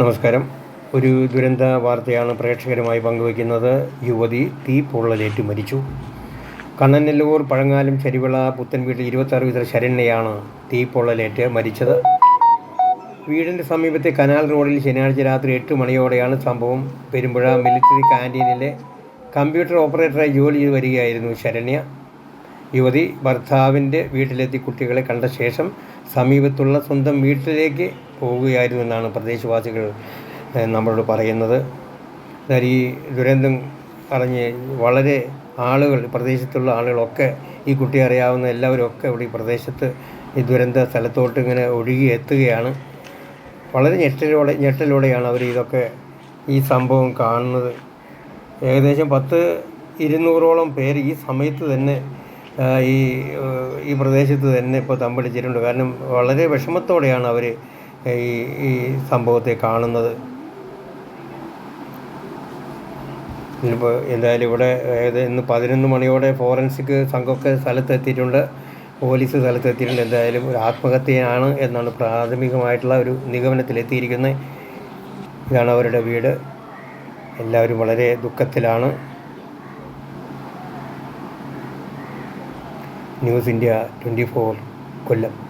നമസ്കാരം. ഒരു ദുരന്ത വാർത്തയാണ് പ്രേക്ഷകരുമായി പങ്കുവയ്ക്കുന്നത് യുവതി തീ പൊള്ളലേറ്റ് മരിച്ചു. കണ്ണനെല്ലൂർ പഴങ്ങാലും പുത്തൻ പുത്തൻവീട്ടിൽ ഇരുപത്താറ് വീതർ ശരണ്യയാണ് തീ പൊള്ളലേറ്റ് മരിച്ചത്. വീടിന്റെ സമീപത്തെ കനാൽ റോഡിൽ ശനിയാഴ്ച രാത്രി എട്ട് മണിയോടെയാണ് സംഭവം. പെരുമ്പുഴ മിലിറ്ററി ക്യാന്റീനിലെ കമ്പ്യൂട്ടർ ഓപ്പറേറ്ററായി ജോലി ചെയ്ത് വരികയായിരുന്നു ശരണ്യ. യുവതി ഭർത്താവിന്റെ വീട്ടിലെത്തി കുട്ടികളെ കണ്ട ശേഷം സമീപത്തുള്ള സ്വന്തം വീട്ടിലേക്ക് പോവുകയായിരുന്നു എന്നാണ് പ്രദേശവാസികൾ നമ്മളോട് പറയുന്നത്. ഈ ദുരന്തം അറിഞ്ഞ് വളരെ ആളുകൾ പ്രദേശത്തുള്ള ആളുകളൊക്കെ ഈ കുട്ടിയെ അറിയാവുന്ന എല്ലാവരും ഒക്കെ ഇവിടെ ഈ പ്രദേശത്ത് ഈ ദുരന്ത സ്ഥലത്തോട്ട് ഇങ്ങനെ ഒഴുകി എത്തുകയാണ്. വളരെ ഞെട്ടലോടെ ഞെട്ടലോടെയാണ് അവർ ഇതൊക്കെ ഈ സംഭവം കാണുന്നത്. ഏകദേശം പത്ത് ഇരുന്നൂറോളം പേര് ഈ സമയത്ത് തന്നെ ഈ ഈ പ്രദേശത്ത് തന്നെ ഇപ്പോൾ തമ്പടിച്ചിട്ടുണ്ട് കാരണം വളരെ വിഷമത്തോടെയാണ് അവർ ഈ ഈ സംഭവത്തെ കാണുന്നത്. ഇന്നിപ്പോൾ എന്തായാലും ഇവിടെ ഇന്ന് പതിനൊന്ന് മണിയോടെ ഫോറൻസിക് സംഘമൊക്കെ സ്ഥലത്തെത്തിയിട്ടുണ്ട്. പോലീസ് സ്ഥലത്തെത്തിയിട്ടുണ്ട്. എന്തായാലും ഒരു ആത്മഹത്യയാണ് എന്നാണ് പ്രാഥമികമായിട്ടുള്ള ഒരു നിഗമനത്തിലെത്തിയിരിക്കുന്നത്. ഇതാണ് അവരുടെ വീട്. എല്ലാവരും വളരെ ദുഃഖത്തിലാണ്. News India twenty four Kollam.